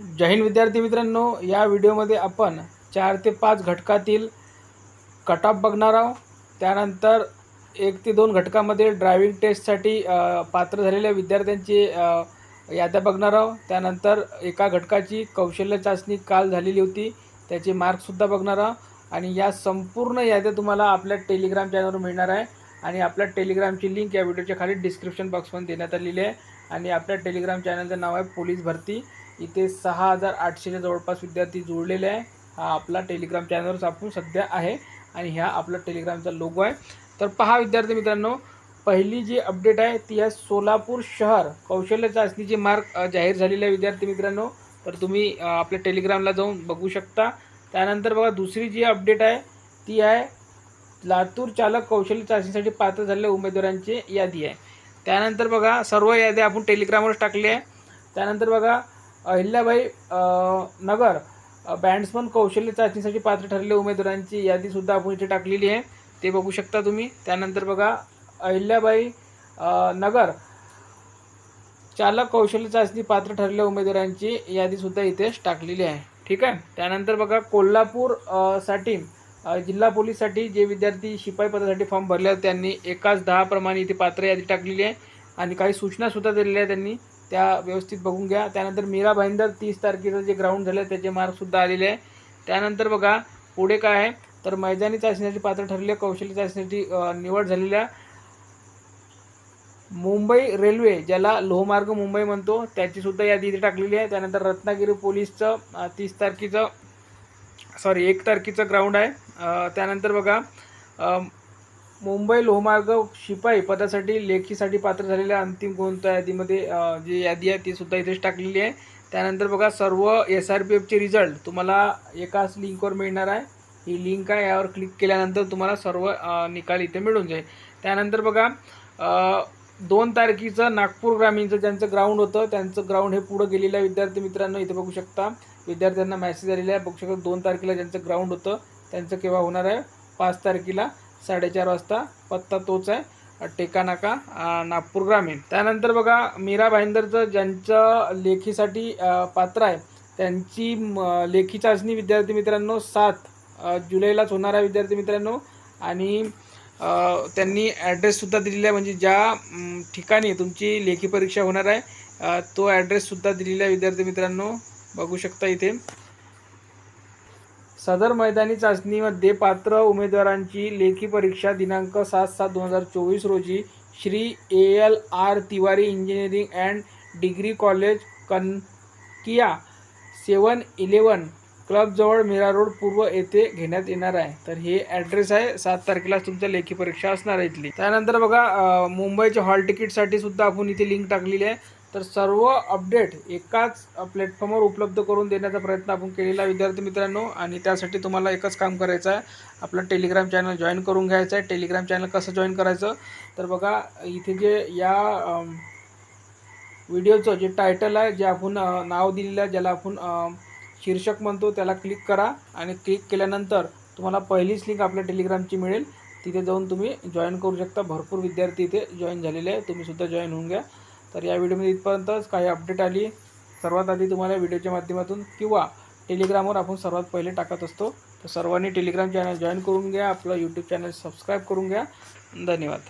जय हिंद विद्यार्थी मित्रांनो या व्हिडिओमध्ये आपण चार ते पाच घटकातील कट ऑफ बघणार आहोत. त्यानंतर एक ते दोन घटकामध्ये ड्रायव्हिंग टेस्टसाठी पात्र झालेल्या विद्यार्थ्यांची याद्या बघणार आहोत. त्यानंतर एका घटकाची कौशल्य चाचणी काल झालेली होती त्याचे मार्क्ससुद्धा बघणार आहोत. आणि या संपूर्ण याद्या तुम्हाला आपल्या टेलिग्राम चॅनलवर मिळणार आहे. आणि आपल्या टेलिग्रामची लिंक या व्हिडिओच्या खाली डिस्क्रिप्शन बॉक्समध्ये देण्यात आलेली आहे. आणि आपल्या टेलिग्राम चॅनलचं नाव आहे पोलीस भरती. इथे सहा हजार आठशेच्या जवळपास विद्यार्थी जोडलेले आहे. हा आपला टेलिग्राम चॅनलवर आपण सध्या आहे आणि ह्या आपला टेलिग्रामचा लोगो आहे. तर पहा विद्यार्थी मित्रांनो पहिली जी अपडेट आहे ती आहे सोलापूर शहर. कौशल्य चाचणीचे मार्क जाहीर झालेले आहे विद्यार्थी मित्रांनो. तर तुम्ही आपल्या टेलिग्रामला जाऊन बघू शकता. त्यानंतर बघा दुसरी जी अपडेट आहे ती आहे लातूर चालक कौशल्य चाचणीसाठी पात्र झालेल्या उमेदवारांची यादी आहे. त्यानंतर बघा सर्व याद्या आपण टेलिग्रामवर टाकली आहे. त्यानंतर बघा अहिल्याबाई नगर बँड्समन कौशल्य चाचणीसाठी पात्र ठरलेल्या उमेदवारांची यादीसुद्धा आपण इथे टाकलेली आहे. ते बघू शकता तुम्ही. त्यानंतर बघा अहिल्याबाई नगर चालक कौशल्य चाचणी पात्र ठरलेल्या उमेदवारांची यादीसुद्धा इथेच टाकलेली आहे. ठीक आहे? त्यानंतर बघा कोल्हापूरसाठी जिल्हा पोलीससाठी जे विद्यार्थी शिपाई पदासाठी फॉर्म भरले आहेत त्यांनी एकाच दहा प्रमाणे इथे पात्र यादी टाकलेली आहे आणि काही सूचनासुद्धा दिलेल्या आहेत त्यांनी. त्या व्यवस्थित बघून घ्या. त्यानंतर मीरा भाईंदर तीस तारखेचं जे ग्राउंड झालं आहे त्याचे मार्कसुद्धा आलेले आहे. त्यानंतर बघा पुढे काय आहे? तर मैदानी चाचणीसाठी पात्र ठरले कौशल्य चाचणीसाठी निवड झालेल्या मुंबई रेल्वे ज्याला लोहमार्ग मुंबई म्हणतो त्याचीसुद्धा यादी इथे टाकलेली आहे. त्यानंतर रत्नागिरी पोलीसचं तीस तारखेचं सॉरी एक तारखेचं ग्राउंड आहे. त्यानंतर बघा मुंबई लोहमार्ग शिपाई पदासाठी लेखीसाठी पात्र झालेल्या अंतिम कोणत्या यादीमध्ये जी यादी आहे ती सुद्धा इथेच टाकलेली आहे. त्यानंतर बघा सर्व एस आर पी एफचे रिझल्ट तुम्हाला एकाच लिंकवर मिळणार आहे. ही लिंक आहे यावर क्लिक केल्यानंतर तुम्हाला सर्व निकाल इथे मिळून जाईल. त्यानंतर बघा दोन तारखेचं नागपूर ग्रामीणचं ज्यांचं ग्राउंड होतं त्यांचं ग्राउंड हे पुढं गेलेलं आहे विद्यार्थी मित्रांनो इथे बघू शकता. विद्यार्थ्यांना मॅसेज आलेला आहे. बघू शकता दोन तारखेला ज्यांचं ग्राउंड होतं त्यांचं केव्हा होणार आहे? पाच तारखेला साडेचार वाजता. पत्ता तोच आहे. टेकानाका नागपूर ग्रामीण. त्यानंतर बघा मीरा भाईंदरचं ज्यांचं लेखीसाठी पात्र आहे त्यांची लेखी चाचणी विद्यार्थी मित्रांनो सात जुलैलाच होणार आहे विद्यार्थी मित्रांनो. आणि त्यांनी ॲड्रेससुद्धा दिलेला आहे. म्हणजे ज्या ठिकाणी तुमची लेखी परीक्षा होणार आहे तो ॲड्रेससुद्धा दिलेला आहे विद्यार्थी मित्रांनो. बघू शकता इथे. सदर मैदानी चाचणीमध्ये पात्र उमेदवारांची लेखी परीक्षा दिनांक सात सात दोन हजार चोवीस रोजी Shri A L R Tiwari engineering and degree college Kanakia seven eleven क्लबजवळ Mira road पूर्व येथे घेण्यात येणार आहे. तर हे ॲड्रेस आहे. सात तारखेला तुमच्या लेखी परीक्षा असणार आहे इथली. त्यानंतर बघा मुंबईच्या हॉल तिकीटसाठी सुद्धा आपण इथे लिंक टाकलेली आहे. तर सर्व अपडेट एकाच प्लॅटफॉर्मवर उपलब्ध करून देण्याचा प्रयत्न आपण केलेला विद्यार्थी मित्रांनो. आणि त्यासाठी तुम्हाला एकच काम करायचं आहे. आपलं टेलिग्राम चॅनल जॉईन करून घ्यायचं आहे. टेलिग्राम चॅनल कसं जॉईन करायचं? तर बघा इथे जे या व्हिडिओचं जे टायटल आहे जे आपण नाव दिलेलं आहे ज्याला आपण शीर्षक म्हणतो त्याला क्लिक करा. आणि क्लिक केल्यानंतर तुम्हाला पहिलीच लिंक आपल्या टेलिग्रामची मिळेल. तिथे जाऊन तुम्ही जॉईन करू शकता. भरपूर विद्यार्थी इथे जॉईन झालेले आहे. तुम्हीसुद्धा जॉईन होऊन घ्या. तर या व्हिडिओमध्ये इथपर्यंतच काही अपडेट आली. सर्वात आधी तुम्हाला व्हिडिओच्या माध्यमातून किंवा टेलिग्रामवर आपण सर्वात पहिले टाकत असतो. तर सर्वांनी टेलिग्राम चॅनल जॉईन करून घ्या. आपलं यूट्यूब चॅनल सबस्क्राईब करून घ्या. धन्यवाद.